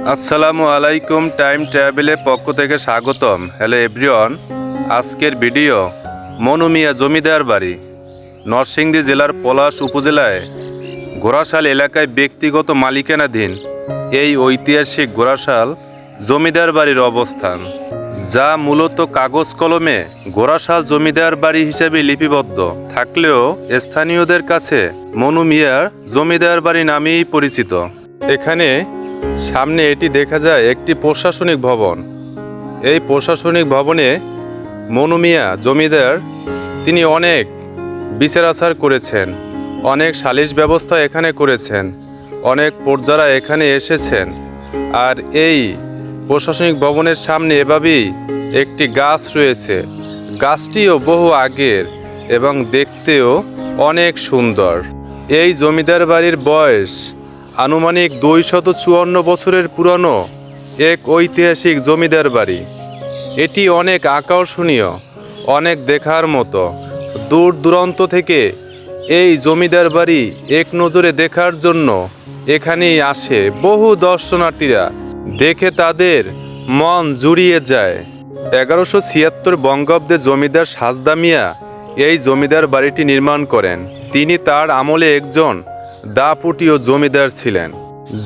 আসসালামু আলাইকুম টাইম ট্রাভেলের পক্ষ থেকে স্বাগতম। হ্যালো এভরিওয়ান, আজকের ভিডিও মনুমিয়া জমিদার বাড়ি, নরসিংদী জেলার পলাশ উপজেলায় ঘোড়াশাল এলাকায় ব্যক্তিগত মালিকানাধীন এই ঐতিহাসিক ঘোড়াশাল জমিদার বাড়ির অবস্থান, যা মূলত কাগজ কলমে ঘোড়াশাল জমিদার বাড়ি হিসেবে লিপিবদ্ধ। থাকলেও স্থানীয়দের কাছে মনুমিয়ার জমিদার বাড়ি নামেই পরিচিত। এখানে সামনে এটি দেখা যায় একটি প্রশাসনিক ভবন। এই প্রশাসনিক ভবনে মনুমিয়া জমিদার, তিনি অনেক বিচার আচার করেছেন, অনেক সালিশ ব্যবস্থা এখানে করেছেন, অনেক পর্যারা এখানে এসেছেন। আর এই প্রশাসনিক ভবনের সামনে এভাবেই একটি গাছ রয়েছে। গাছটিও বহু আগের এবং দেখতেও অনেক সুন্দর। এই জমিদার বাড়ির বয়স আনুমানিক দুই শত চুয়ান্ন বছরের পুরনো এক ঐতিহাসিক জমিদার বাড়ি। এটি অনেক আকর্ষণীয়, অনেক দেখার মতো। দূর দূরান্ত থেকে এই জমিদার বাড়ি এক নজরে দেখার জন্য এখানেই আসে বহু দর্শনার্থীরা। দেখে তাদের মন জুড়িয়ে যায়। এগারোশো ছিয়াত্তর বঙ্গাব্দে জমিদার সাজদামিয়া এই জমিদার বাড়িটি নির্মাণ করেন। তিনি তার আমলে একজন দাপুটীয় জমিদার ছিলেন।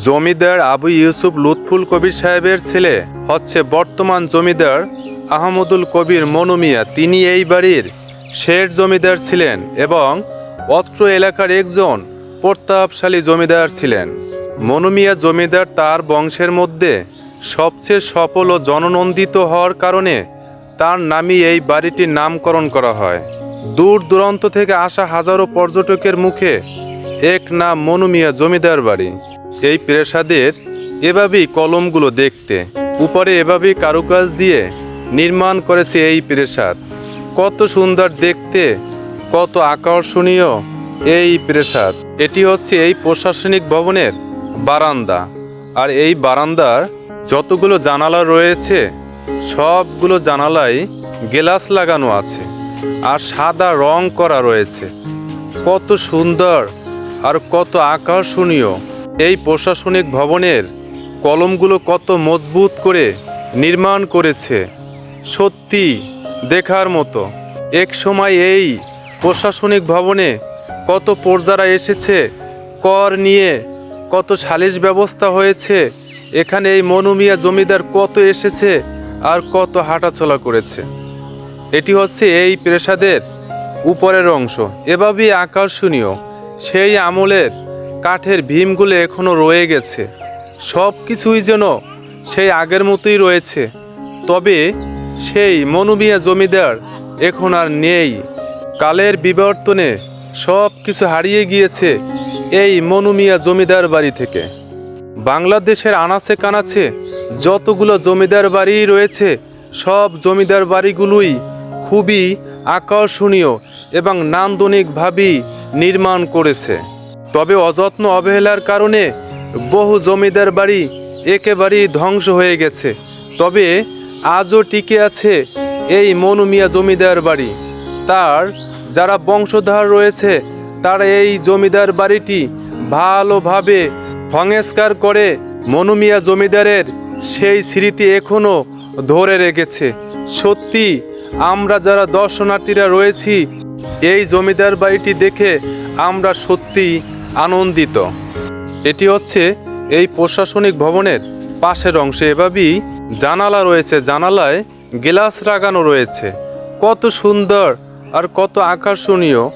জমিদার আবু ইউসুফ লুৎফুল কবির সাহেবের ছেলে, হচ্ছে বর্তমান জমিদার আহমদুল কবির মনুমিয়া তিনি এই বাড়ির শেঠ জমিদার ছিলেন এবং অত্র এলাকার একজন প্রতাপশালী জমিদার ছিলেন। মনুমিয়া জমিদার তার বংশের মধ্যে সবচেয়ে সফল ও জননন্দিত হওয়ার কারণে তার নামই এই বাড়িটির নামকরণ করা হয়। দূর দূরান্ত থেকে আসা হাজারো পর্যটকের মুখে এক নাম মনুমিয়া জমিদার বাড়ি। এই প্রেসাদের এভাবেই কলমগুলো দেখতে, উপরে এভাবেই কারুকাজ দিয়ে নির্মাণ করেছে এই প্রেসাদ। কত সুন্দর দেখতে, কত আকর্ষণীয় এই প্রেসাদ। এটি হচ্ছে এই প্রশাসনিক ভবনের বারান্দা। আর এই বারান্দার যতগুলো জানালা রয়েছে, সবগুলো জানালায় গ্লাস লাগানো আছে। আর সাদা রং করা রয়েছে। কত সুন্দর আর কত আকর্ষণীয়। এই প্রশাসনিক ভবনের কলমগুলো কত মজবুত করে নির্মাণ করেছে। সত্যি দেখার মতো। এক সময় এই প্রশাসনিক ভবনে কত পর্যারা এসেছে, কর নিয়ে কত সালিশ ব্যবস্থা হয়েছে, এখানে এই মনুমিয়া জমিদার কত এসেছে আর কত হাঁটাচলা করেছে। এটি হচ্ছে এই প্রেসাদের উপরের অংশ। এভাবেই আকর্ষণীয়। সেই আমলের কাঠের ভীমগুলো এখনও রয়ে গেছে। সব কিছুই যেন সেই আগের মতোই রয়েছে। তবে সেই মনুমিয়া জমিদার এখন আর নেই। কালের বিবর্তনে সব কিছু হারিয়ে গিয়েছে এই মনুমিয়া জমিদার বাড়ি থেকে। বাংলাদেশের আনাচে কানাচে যতগুলো জমিদার বাড়ি রয়েছে, সব জমিদার বাড়িগুলোই খুবই আকর্ষণীয় এবং নান্দনিকভাবেই নির্মাণ করেছে। তবে অযত্ন অবহেলার কারণে বহু জমিদার বাড়ি একেবারেই ধ্বংস হয়ে গেছে। তবে আজও টিকে আছে এই মনুমিয়া জমিদার বাড়ি। তার যারা বংশধর রয়েছে, তারা এই জমিদার বাড়িটি ভালোভাবে সংস্কার করে মনুমিয়া জমিদারের সেই স্মৃতি এখনও ধরে রেখেছে। সত্যি, আমরা যারা দর্শনার্থীরা রয়েছি এই জমিদার বাড়িটি দেখে আমরা সত্যি আনন্দিত। এটি হচ্ছে এই প্রশাসনিক ভবনের পাশের অংশে। এভাবেই জানালা রয়েছে, জানালায় গ্লাস লাগানো রয়েছে। কত সুন্দর আর কত আকর্ষণীয়।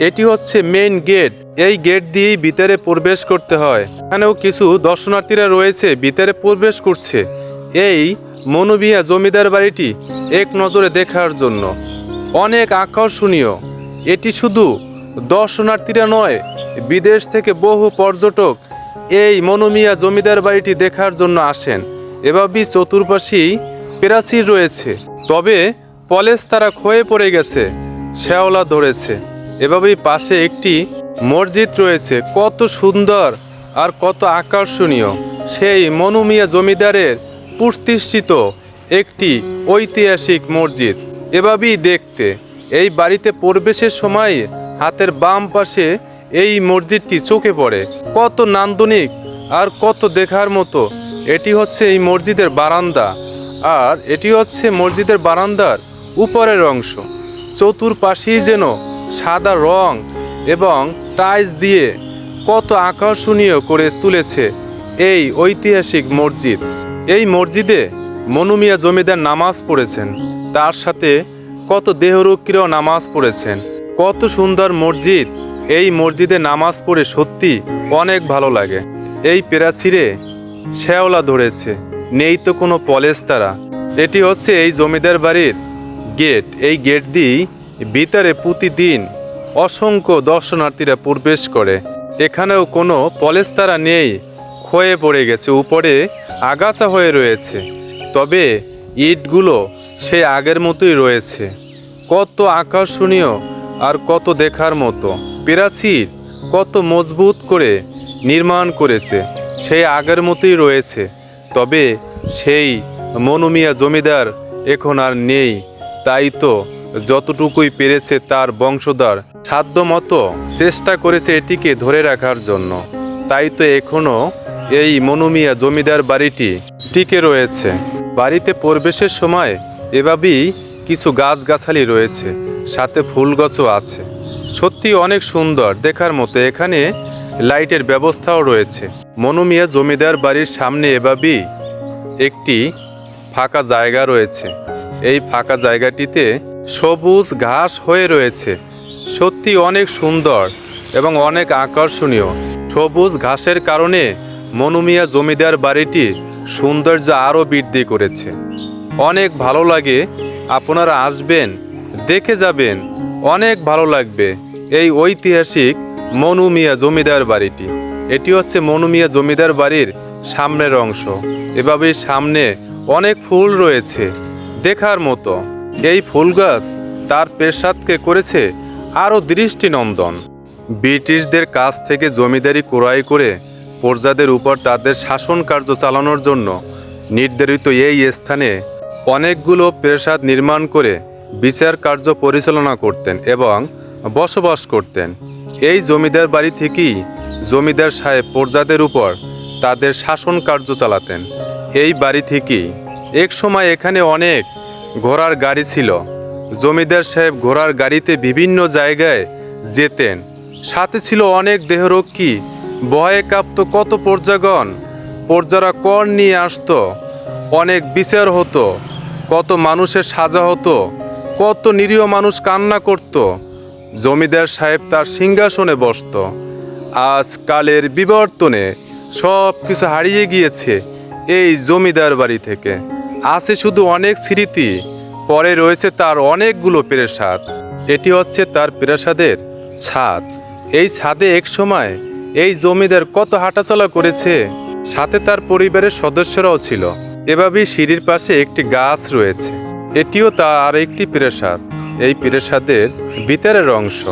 এটি হচ্ছে মেইন গেট এই গেট দিয়েই ভিতরে প্রবেশ করতে হয়। এখানেও কিছু দর্শনার্থীরা রয়েছে, ভিতরে প্রবেশ করছে। এই মনোবিয়া জমিদার বাড়িটি এক নজরে দেখার জন্য। অনেক আকর্ষণীয়। এটি শুধু দর্শনার্থীরা নয়, বিদেশ থেকে বহু পর্যটক এই মনোমিয়া জমিদার বাড়িটি দেখার জন্য আসেন। এভাবেই চতুর্পাশেই প্রাচীর রয়েছে। তবে পলেস তারা ক্ষয়ে পড়ে গেছে, শ্যাওলা ধরেছে। এভাবেই পাশে একটি মসজিদ রয়েছে। কত সুন্দর আর কত আকর্ষণীয়। সেই মনুমিয়া জমিদারের প্রতিষ্ঠিত একটি ঐতিহাসিক মসজিদ। এভাবেই দেখতে। এই বাড়িতে প্রবেশের সময় হাতের বাম পাশে এই মসজিদটি চোখে পড়ে। কত নান্দনিক আর কত দেখার মতো। এটি হচ্ছে এই মসজিদের বারান্দা। আর এটি হচ্ছে মসজিদের বারান্দার উপরের অংশ। চতুর্পাশেই যেন সাদা রং এবং টাইলস দিয়ে কত আকর্ষণীয় করে তুলেছে এই ঐতিহাসিক মসজিদ। এই মসজিদে মনুমিয়া জমিদার নামাজ পড়েছেন। তার সাথে কত দেহরক্ষীরাও নামাজ পড়েছেন। কত সুন্দর মসজিদ। এই মসজিদে নামাজ পড়ে সত্যি অনেক ভালো লাগে। এই পেরাছিরে শ্যাওলা ধরেছে। নেই তো কোনো পলেস্তারা এটি হচ্ছে এই জমিদার বাড়ির গেট। এই গেট দিয়েই ভিতরে প্রতিদিন অসংখ্য দর্শনার্থীরা প্রবেশ করে। এখানেও কোনো পলেস্তারা নেই। ক্ষয়ে পড়ে গেছে। উপরে আগাছা হয়ে রয়েছে। তবে ইটগুলো সেই আগের মতোই রয়েছে। কত আকর্ষণীয় আর কত দেখার মতো। প্রাচীর কত মজবুত করে নির্মাণ করেছে। সেই আগের মতোই রয়েছে। তবে সেই মনুমিয়া জমিদার এখন আর নেই। তাই তো যতটুকুই পেরেছে তার বংশধর সাধ্য মতো চেষ্টা করেছে এটিকে ধরে রাখার জন্য। তাই তো এখনও এই মনুমিয়া জমিদার বাড়িটি টিকে রয়েছে। বাড়িতে প্রবেশের সময় এভাবেই কিছু গাছগাছালি রয়েছে, সাথে ফুল গাছও আছে। সত্যি অনেক সুন্দর দেখার মতো এখানে লাইটের ব্যবস্থাও রয়েছে। মনুমিয়া জমিদার বাড়ির সামনে এভাবেই একটি ফাঁকা জায়গা রয়েছে। এই ফাঁকা জায়গাটিতে সবুজ ঘাস হয়ে রয়েছে। সত্যি অনেক সুন্দর এবং অনেক আকর্ষণীয়। সবুজ ঘাসের কারণে মনুমিয়া জমিদার বাড়িটি সৌন্দর্য আরও বৃদ্ধি করেছে। অনেক ভালো লাগে। আপনারা আসবেন, দেখে যাবেন, অনেক ভালো লাগবে। এই ঐতিহাসিক মনুমিয়া জমিদার বাড়িটি, এটি হচ্ছে মনুমিয়া জমিদার বাড়ির সামনের অংশ। এভাবে সামনে অনেক ফুল রয়েছে, দেখার মতো। এই ফুল গাছ তার পেশাদকে করেছে আরও দৃষ্টিনন্দন। ব্রিটিশদের কাছ থেকে জমিদারি ক্রয় করে প্রজাদের উপর তাদের শাসন কার্য চালানোর জন্য নির্ধারিত এই স্থানে অনেকগুলো প্রাসাদ নির্মাণ করে বিচার কার্য পরিচালনা করতেন এবং বসবাস করতেন। এই জমিদার বাড়ি থেকেই জমিদার সাহেব প্রজাদের উপর তাদের শাসন কার্য চালাতেন। এই বাড়ি থেকেই এক সময় এখানে অনেক ঘোড়ার গাড়ি ছিল। জমিদার সাহেব ঘোড়ার গাড়িতে বিভিন্ন জায়গায় যেতেন। সাথে ছিল অনেক দেহরক্ষী। ভয়ে কাঁপত কত পর্যাগণ পর্যারা কর নিয়ে আসতো। অনেক বিচার হতো। কত মানুষের সাজা হতো, কত নিরীহ মানুষ কান্না করত। জমিদার সাহেব তার সিংহাসনে বসত। আজ কালের বিবর্তনে সব কিছু হারিয়ে গিয়েছে এই জমিদার বাড়ি থেকে। আছে শুধু অনেক স্মৃতি, পরে রয়েছে তার অনেকগুলো প্রেসাদ এটি হচ্ছে তার প্রাসাদের ছাদ। এই ছাদে এক সময় এই জমিদার কত হাঁটাচলা করেছে, সাথে তার পরিবারের সদস্যরাও ছিল। এভাবেই সিঁড়ির পাশে একটি গাছ রয়েছে। এটিও তার একটি প্রাসাদ। এই প্রাসাদের ভিতরের অংশ।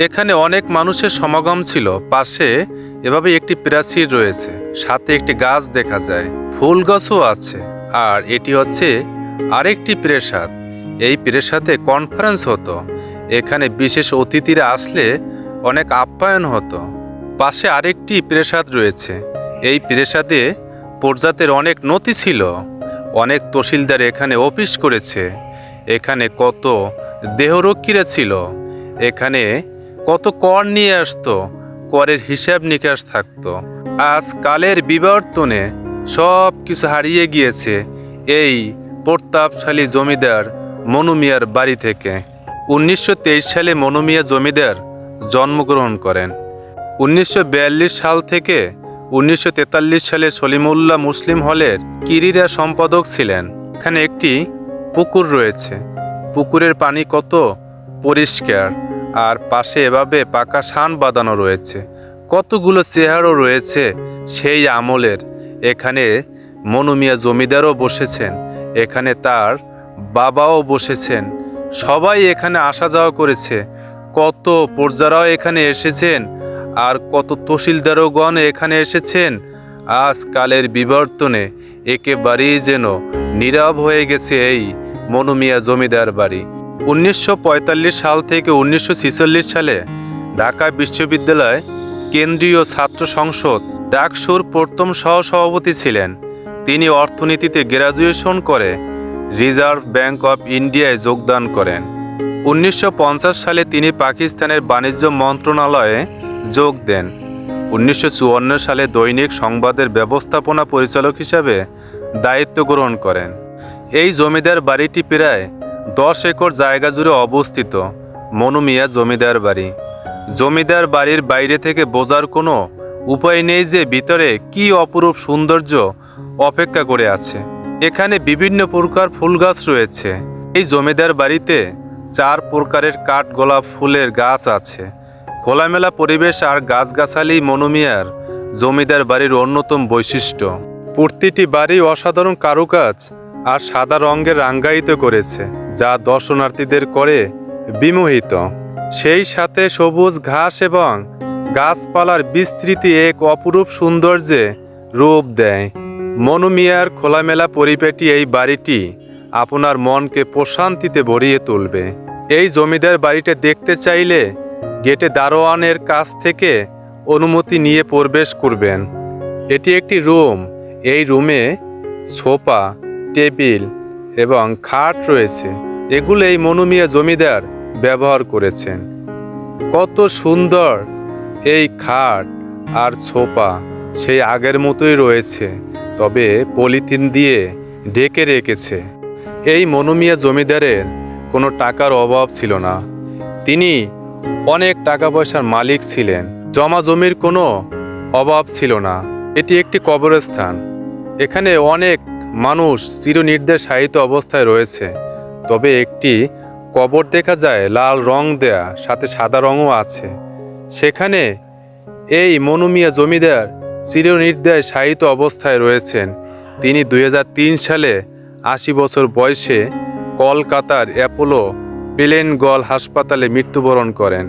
এখানে অনেক মানুষের সমাগম ছিল। পাশে এভাবে একটি প্রাচীর রয়েছে। সাথে একটি গাছ দেখা যায়। ফুল গাছও আছে। আর এটি হচ্ছে আরেকটি প্রাসাদ। এই প্রাসাদে কনফারেন্স হতো। এখানে বিশেষ অতিথিরা আসলে অনেক আপ্যায়ন হতো। পাশে আরেকটি প্রাসাদ রয়েছে। এই প্রাসাদে প্রজাতের অনেক নথি ছিল। অনেক তহসিলদার এখানে অফিস করেছে। এখানে কত দেহরক্ষীরা ছিল। এখানে কত কর নিয়ে আসতো। করের হিসাব নিকাশ থাকতো। আজ কালের বিবর্তনে সব কিছু হারিয়ে গিয়েছে এই প্রতাপশালী জমিদার মনুমিয়ার বাড়ি থেকে। উনিশশো তেইশ সালে মনুমিয়া জমিদার জন্মগ্রহণ করেন। উনিশশো বিয়াল্লিশ সাল থেকে উনিশশো তেতাল্লিশ সালে সলিমুল্লাহ মুসলিম হলের কিরিরা সম্পাদক ছিলেন। এখানে একটি পুকুর রয়েছে। পুকুরের পানি কত পরিষ্কার, আর পাশে এভাবে পাকা শান বাঁধানো রয়েছে। কতগুলো চেহারও রয়েছে সেই আমলের। এখানে মনুমিয়া জমিদারও বসেছেন। এখানে তার বাবাও বসেছেন। সবাই এখানে আসা যাওয়া করেছে। কত পর্যারাও এখানে এসেছেন আর কত তহসিলদারগণ এখানে এসেছেন? আজ কালের বিবর্তনে একেবারেই যেন নীরব হয়ে গেছে এই মনুমিয়া জমিদার বাড়ি। উনিশশো পঁয়তাল্লিশ সাল থেকে উনিশশো ছেচল্লিশ সালে ঢাকা বিশ্ববিদ্যালয় কেন্দ্রীয় ছাত্র সংসদ ডাকসুর প্রথম সহসভাপতি ছিলেন। তিনি অর্থনীতিতে গ্র্যাজুয়েশন করে রিজার্ভ ব্যাংক অফ ইন্ডিয়ায় যোগদান করেন। উনিশশো পঞ্চাশ সালে তিনি পাকিস্তানের বাণিজ্য মন্ত্রণালয়ে যোগ দেন। উনিশশো চুয়ান্ন সালে দৈনিক সংবাদের ব্যবস্থাপনা পরিচালক হিসাবে দায়িত্ব গ্রহণ করেন। এই জমিদার বাড়িটি প্রায় দশ একর জায়গা জুড়ে অবস্থিত। মনুমিয়া জমিদার বাড়ি। জমিদার বাড়ির বাইরে থেকে বোঝার কোনো উপায় নেই যে ভিতরে কি অপরূপ সৌন্দর্য অপেক্ষা করে আছে। এখানে বিভিন্ন প্রকার ফুল গাছ রয়েছে। এই জমিদার বাড়িতে চার প্রকারের কাঠ গোলাপ ফুলের গাছ আছে। খোলামেলা পরিবেশ আর গাছগাছালি মনুমিয়ার জমিদার বাড়ির অন্যতম বৈশিষ্ট্য। প্রতিটি বাড়ি অসাধারণ কারুকাজ আর সাদা রঙের রাঙ্গায়িত করেছে, যা দর্শনার্থীদের করে বিমোহিত। সেই সাথে সবুজ ঘাস এবং গাছপালার বিস্তৃতি এক অপরূপ সৌন্দর্যে রূপ দেয়। মনুমিয়ার খোলামেলা পরিপেটি এই বাড়িটি আপনার মনকে প্রশান্তিতে ভরিয়ে তুলবে। এই জমিদার বাড়িটা দেখতে চাইলে গেটে দারোয়ানের কাছ থেকে অনুমতি নিয়ে প্রবেশ করবেন। এটি একটি রুম। এই রুমে সোফা, টেবিল এবং খাট রয়েছে। এগুলো এই মনুমিয়া জমিদার ব্যবহার করেছেন। কত সুন্দর এই খাট আর সোফা। সেই আগের মতোই রয়েছে, তবে পলিথিন দিয়ে ডেকে রেখেছে। এই মনুমিয়া জমিদারের কোনো টাকার অভাব ছিল না। তিনি অনেক টাকা পয়সার মালিক ছিলেন। জমা জমির কোনো অভাব ছিল না। এটি একটি কবরস্থান। এখানে অনেক মানুষ চিরনির্দেশ সাহিত্য অবস্থায় রয়েছে। তবে একটি কবর দেখা যায় লাল রং দেয়া, সাথে সাদা রঙও আছে। সেখানে এই মনুমিয়া জমিদার চিরনির্দেশ সাহিত্য অবস্থায় রয়েছেন। তিনি দুই হাজার তিন সালে আশি বছর বয়সে কলকাতার অ্যাপোলো প্লেনগল হাসপাতালে মৃত্যুবরণ করেন।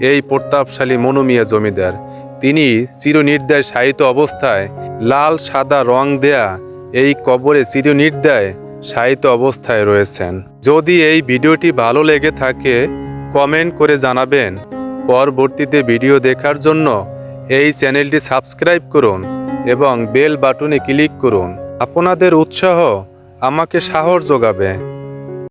এই প্রতাপশালী মনুমিয়া জমিদার। তিনি চিরনির্দয় সাহিত্য অবস্থায় লাল, সাদা রং দেয়া এই কবরে চিরনির্দয় সাহিত্য অবস্থায় রয়েছেন। যদি এই ভিডিওটি ভালো লেগে থাকে, কমেন্ট করে জানাবেন। পরবর্তীতে ভিডিও দেখার জন্য এই চ্যানেলটি সাবস্ক্রাইব করুন এবং বেল বাটনে ক্লিক করুন। আপনাদের উৎসাহ আমাকে সাহস যোগাবে।